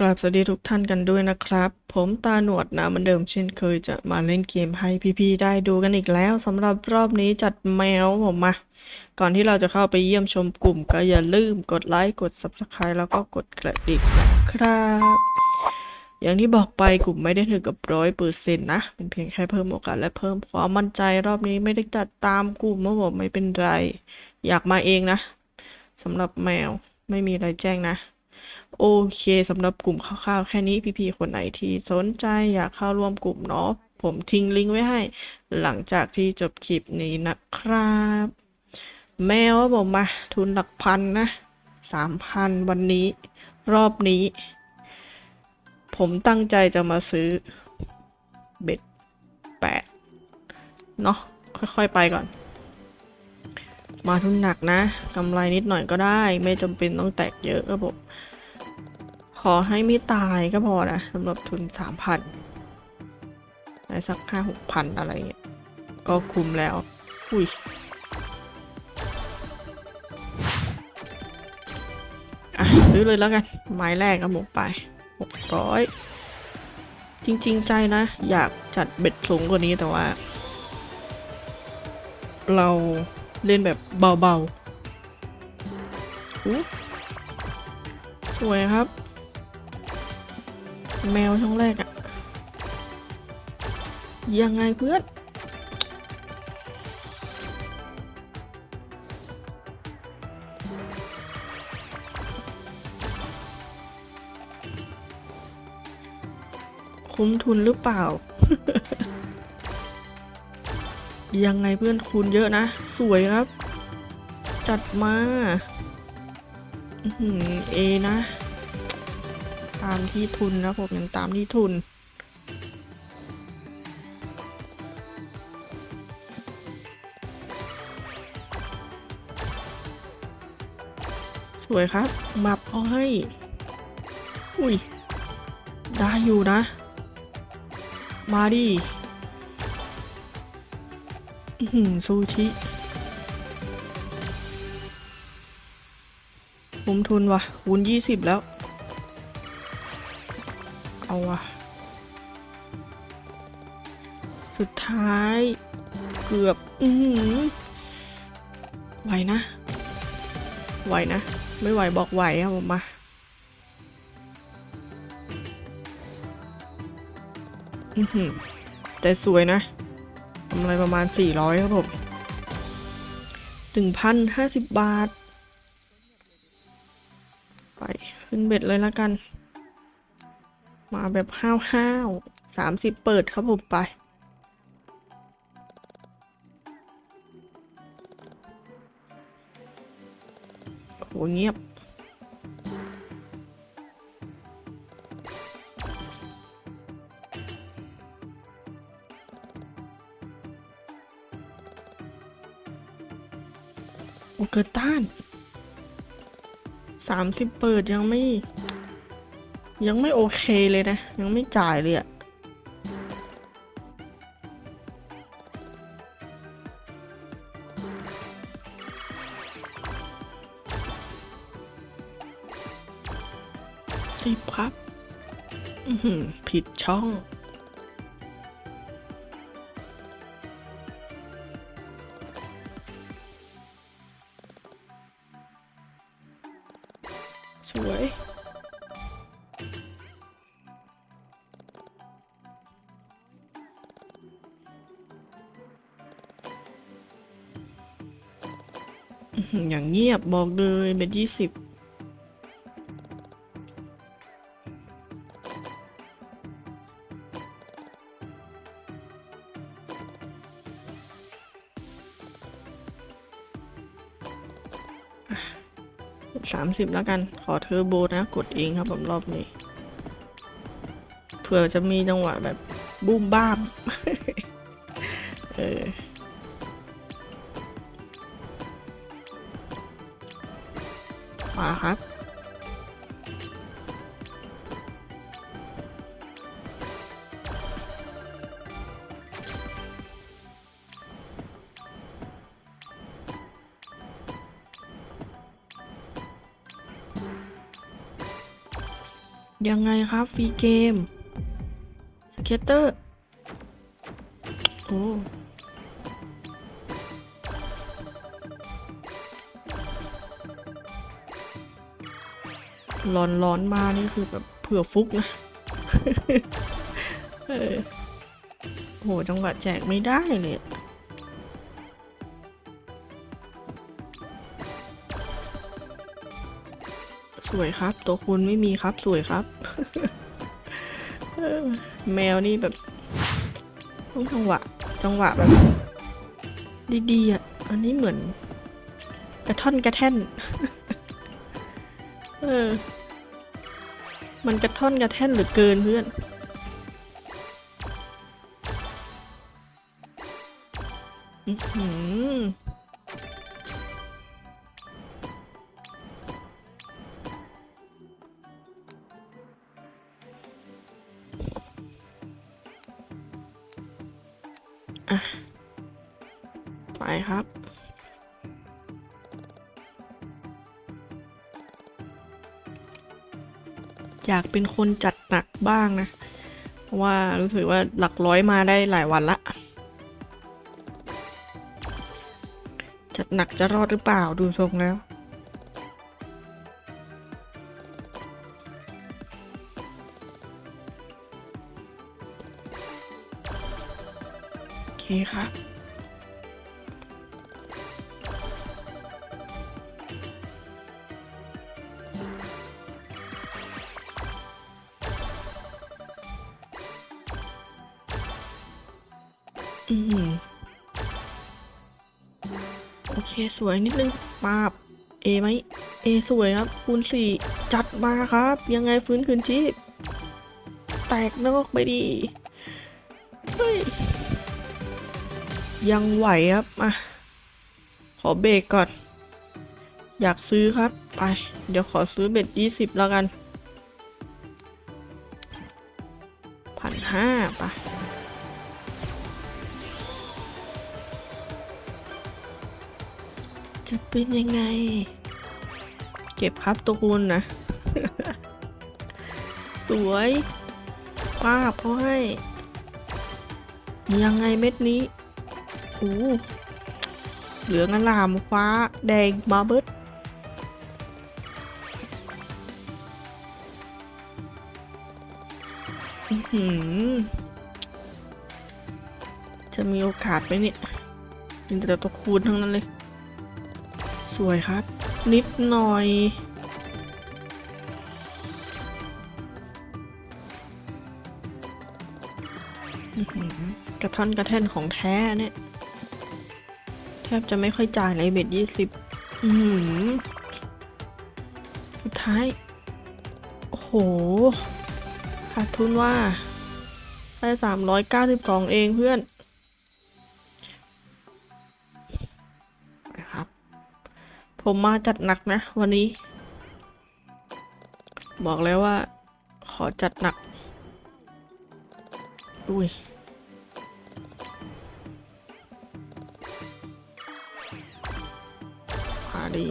กราบสวัสดีทุกท่านกันด้วยนะครับ ผมตาหนวดนะเหมือนเดิมเช่นเคยจะมาเล่นเกมให้พี่ๆได้ดูกันอีกแล้วสำหรับรอบนี้จัดแมวผมมา ก่อนที่เราจะเข้าไปเยี่ยมชมกลุ่มก็อย่าลืมกดไลค์กด Subscribe แล้วก็กดกระดิ่งนะครับ อย่างที่บอกไปกลุ่มไม่ได้ถึงกับร้อยเปอร์เซ็นต์นะ เป็นเพียงแค่เพิ่มโอกาสและเพิ่มความมั่นใจรอบนี้ไม่ได้จัดตามกลุ่มเมื่อบอกไม่เป็นไร อยากมาเองนะสำหรับแมวไม่มีอะไรแจ้งนะ โอเคสำหรับกลุ่มคร่าวๆ แค่นี้พี่ๆคนไหนที่สนใจอยากเข้าร่วมกลุ่มเนาะผมทิ้งลิงก์ไว้ให้ หลังจากที่จบคลิปนี้นะครับ แมวผมมา ทุนหลักพันนะสามพันวันนี้ รอบนี้ ผมตั้งใจจะมาซื้อเบ็ดแปดเนาะค่อยๆไปก่อน มาทุนหนักนะกำไรนิดหน่อยก็ได้ ไม่จำเป็นต้องแตกเยอะครับผม อให้ไม่ตายก็พอนะสำหรับทุนสามพันได้สักห้าหกพันอะไรเงี้ยก็คุ้มแล้ว อุ้ยอะซื้อเลยแล้วกัน ไม้แรกก็หมกไปหกร้อยจริง ๆ ใจนะ อยากจัดเบ็ดสูงกว่านี้แต่ว่า เราเล่นแบบเบาๆอุ๊ยสวยครับ แมวช่องแรกอะยังไงเพื่อนคุ้มทุนหรือเปล่า ยังไงเพื่อนคูณเยอะนะ สวยครับ จัดมาอื้อหือเอนะ ตามที่ทุนนะผมยังตามที่ทุน สวยครับมาพอให้ อุ้ย ได้อยู่นะ มาดิอื้อหือซูชิคุ้มทุนว่ะคูณยี่สิบแล้ว เอาว่ะสุดท้าย เกือบอือหือไหวนะ ไหวนะ ไม่ไหวบอกไหวครับผมมาอือหือแต่สวยนะกำไรประมาณสี่ร้อยครับผมหนึ่งพันห้าสิบบาท ไป ขึ้นเบ็ดเลยแล้วกัน มาแบบห้าวห้าวสามสิบเปิดครับผมไป โอ้โหเงียบ โอเกิดต้านสามสิบเปิดยังไม่ ยังไม่โอเคเลยนะ ยังไม่จ่ายเลยอะสิบครับอือหือผิดช่อง อย่างเงียบบอกเลยเป็นยี่สิบสามสิบแล้วกันขอเทอร์โบนะ กดเองครับผมรอบนี้ เผื่อจะมีจังหวะแบบบูมบ้าม ยังไงครับฟรีเกมสเก็ตเตอร์โอ้ร้อนร้อนๆมานี่คือแบบเผื่อฟุกนะเออโหจังหวะแจกไม่ได้เลยสวยครับ ตัวคุณไม่มีครับ สวยครับ แมวนี่แบบต้องจังหวะ จังหวะแบบ ดีๆอะ อันนี้เหมือน กระท่อนกระแท่น เออ มันกระท่อนกระแท่นหรือเกินเพื่อนอือหือ อยากเป็นคนจัดหนักบ้างนะเพราะว่ารู้สึกว่าหลักร้อยมาได้หลายวันละ จัดหนักจะรอดหรือเปล่าดูทรงแล้วโอเคครั โอเค สวยนิดนึงมาบเอไหมเอสวยครับ คูณสี่จัดมาครับ ยังไงฟื้นคืนชีพ แตกนอกไปดีเฮ้ยยังไหวครับมาขอเบรกก่อน อยากซื้อครับ ไป เดี๋ยวขอซื้อเบ็ดยี่สิบแล้วกันพันห้าไป จะเป็นยังไง เก็บครับตัวคุณนะ สวยป้าบเขาให้ ยังไงเม็ดนี้โอ้เหลืองอลามฟ้า แดงมาเบิดอื้อหือจะมีโอกาสไหมเนี่ยเป็นแต่ตัวคูณทั้งนั้นเลย สวยครับ นิดหน่อยกระท่อนกระแท่นของแท้เนี่ย แทบจะไม่ค่อยจ่ายเลยเบ็ดยี่สิบอือสุดท้าย โอ้โห ขาดทุนว่าได้สามร้อยเก้าสิบสองเองเพื่อน ผมมาจัดหนักนะ วันนี้ บอกแล้วว่า ขอจัดหนักอุ้ยพาดี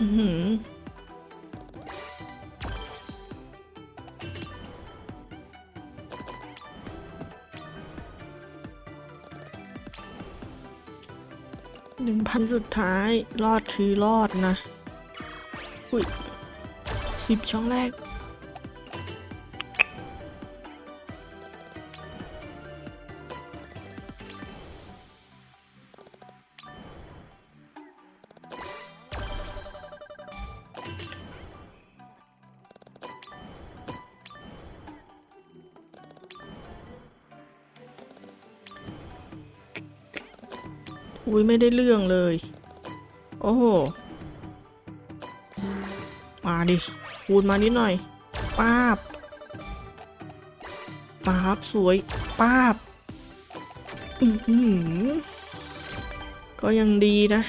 อือ พันสุดท้าย รอดคือรอดนะ อุ้ยสิบช่องแรก อุ้ยไม่ได้เรื่องเลย โอ้โห มาดิคูณมานิดหน่อย ป้าบ ป้าบสวย ป้าบ อือหือก็ยังดีนะ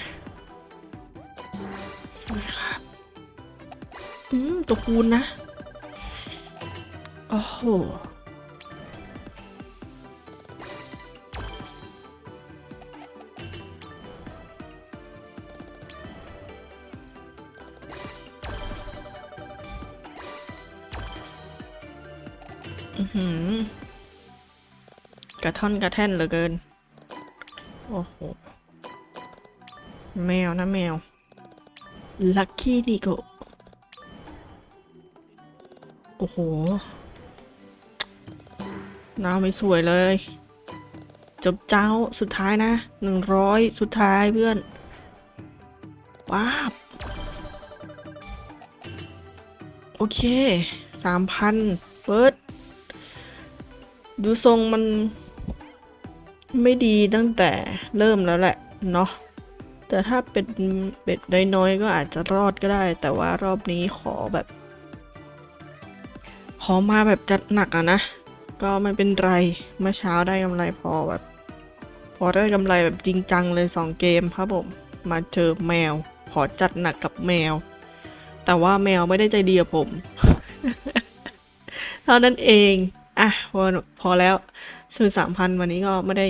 อืมตัวคูณนะ โอ้โห กระท่อนกระแท่นเหลือเกิน โอ้โห แมวนะแมว ลัคกี้นิโกโอ้โหหน้าไม่สวยเลย จบเจ้าสุดท้ายนะหนึ่งร้อยสุดท้ายเพื่อนว้าบโอเคสามพันเปิด ดูทรงมัน ไม่ดีตั้งแต่เริ่มแล้วแหละเนาะแต่ถ้าเป็นเป็ดน้อยๆก็อาจจะรอดก็ได้ แต่ว่ารอบนี้ขอแบบ ขอมาแบบจัดหนักอะนะ ก็ไม่เป็นไรเมื่อเช้าได้กำไรพอแบบ พอได้กำไรแบบจริงจังเลยสองเกมครับผมมาเจอแมว ขอจัดหนักกับแมว แต่ว่าแมวไม่ได้ใจดีกับผม เท่านั้นเอง อะพอพอแล้ว ซื้อสามพันวันนี้ก็ไม่ได้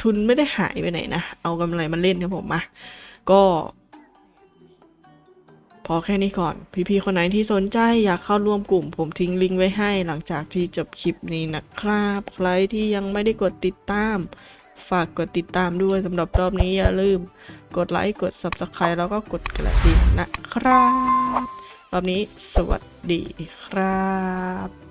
ทุนไม่ได้หายไปไหนนะ เอากำไรมาเล่นครับผมมาก็ พอแค่นี้ก่อน พี่ๆคนไหนที่สนใจอยากเข้าร่วมกลุ่ม ผมทิ้งลิงก์ไว้ให้หลังจากที่จบคลิปนี้นะครับ ใครที่ยังไม่ได้กดติดตาม ฝากกดติดตามด้วยสำหรับรอบนี้อย่าลืม กดไลค์กด Subscribe แล้วก็กดกระดิ่งนะครับ รอบนี้สวัสดีครับ